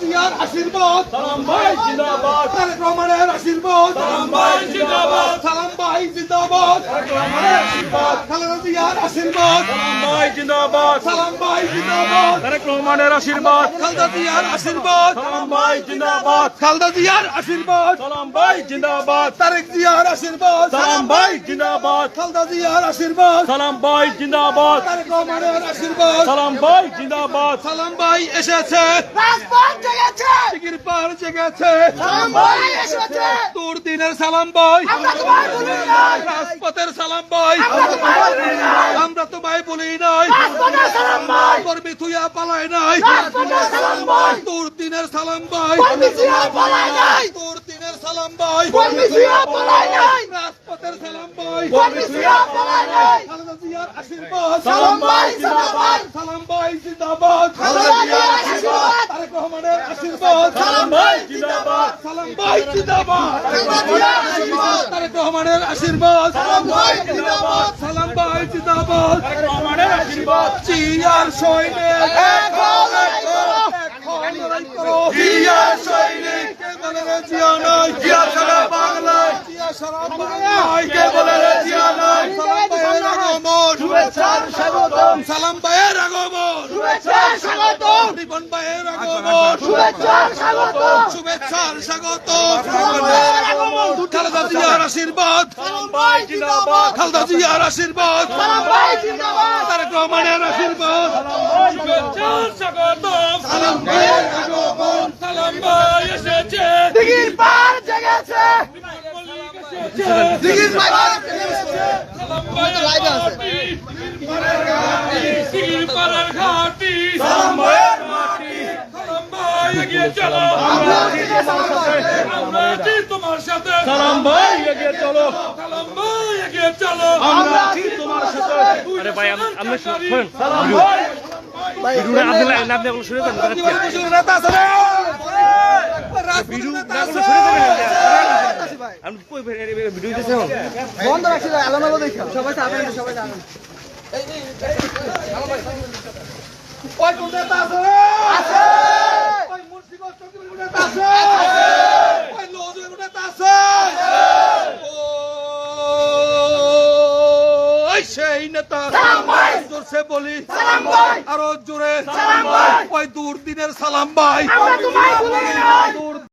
জিয়ার আশীর্বাদ। সালাম ভাই জিন্দাবাদ। তারেক রহমানের আশীর্বাদ। সালাম ভাই জিন্দাবাদ। সালাম ভাই জিন্দাবাদ। খালেদা জিয়ার আশীর্বাদ সালাম ভাই জিন্দাবাদ সালাম ভাই জিন্দাবাদ তারেক রহমানের আশীর্বাদ খালেদা জিয়ার আশীর্বাদ সালাম ভাই জিন্দাবাদ খালেদা জিয়ার আশীর্বাদ সালাম ভাই জিন্দাবাদ তারেক জিয়ার আশীর্বাদ সালাম ভাই জিন্দাবাদ খালেদা জিয়ার আশীর্বাদ সালাম ভাই জিন্দাবাদ তারেক রহমানের আশীর্বাদ সালাম ভাই জিন্দাবাদ সালাম ভাই এসেছে রাজপথ জেগেছে টিকির পার জেগেছে সালাম ভাই এসেছে দুর্দিনের সালাম ভাই আমরা তোমায় ভুলি নাই রাজপথের সালাম ভাই। আমরা তোমায় তোমায় বলি নাই। ভাই কর্মী থুইয়া পালায় নাই। ভাই। দুর্দিনের সালাম ভাই। নাই। দুর্দিনের সালাম ভাই। রাজপথের সালাম ভাই। সালাম ভাই জিন্দাবাদ সালাম ভাই জিন্দাবাদ খালেদা জিয়ার আশীর্বাদ তারেক রহমানের আশীর্বাদ। সালাম ভাই জিন্দাবাদ। সালাম ভাই জিন্দাবাদ। তারেক রহমানের আশীর্বাদ। সালাম ভাই জিন্দাবাদ। সালাম ভাই জিন্দাবাদ। রহমানের আশীর্বাদ। জিয়ার সৈনিক। এক হও লড়াই করো এখন লড়াই করো জিয়ার সৈনিক। কে বলে রে জিয়া নাই? জিয়া সারা বাংলায়। জিয়া সারা বাংলায়। কে বলে রে জিয়া নাই? সালাম ভাইয়ের আগমন শুভেচ্ছার স্বাগতম সালাম ভাইয়ের আগমন। স্বাগতম। রিপন ভাইয়ের আগমন। স্বাগতম। শুভেচ্ছার স্বাগত সালাম ভাইয়ের আগমন খালেদা জিয়ার আশীর্বাদ। সালাম ভাই জিন্দাবাদ। খালেদা জিয়ার আশীর্বাদ। সালাম ভাই জিন্দাবাদ। তারেক রহমানের আশীর্বাদ। স্বাগতম। সালাম ভাইয়ের আগমন। সালাম ভাই এসেছে। দিঘির পার জেগেছে। দিঘির পার সালাম ভাইয়ের ঘাটি সিগির এগিয়ে চলো আমরা আছি তোমার সাথে সালাম ভাই এগিয়ে চলো সালাম ভাই এগিয়ে চলো আমরা আছি তোমার সাথে আরে ভাই, আপনি শুনুন। সালাম ভাই আপনি আপনি এগুলো শুনে যান নেতা আছে রে রাজপথের নেতা আছে আমি কই ভিডিও দিতেছে বন্ধ রাখছি আলামালো দেখা সবাই চাবেন সবাই চাবেন ওই কোন নেতা আছে রে আছে ওই মুর্শিদাবাদ চন্দ্রপুর নেতা আছে ওই লোজের নেতা আছে ওই সেই নেতা জোরসে বলি। সালাম ভাই আরও জোরে। ওই দুর্দিনের সালাম ভাই। দূর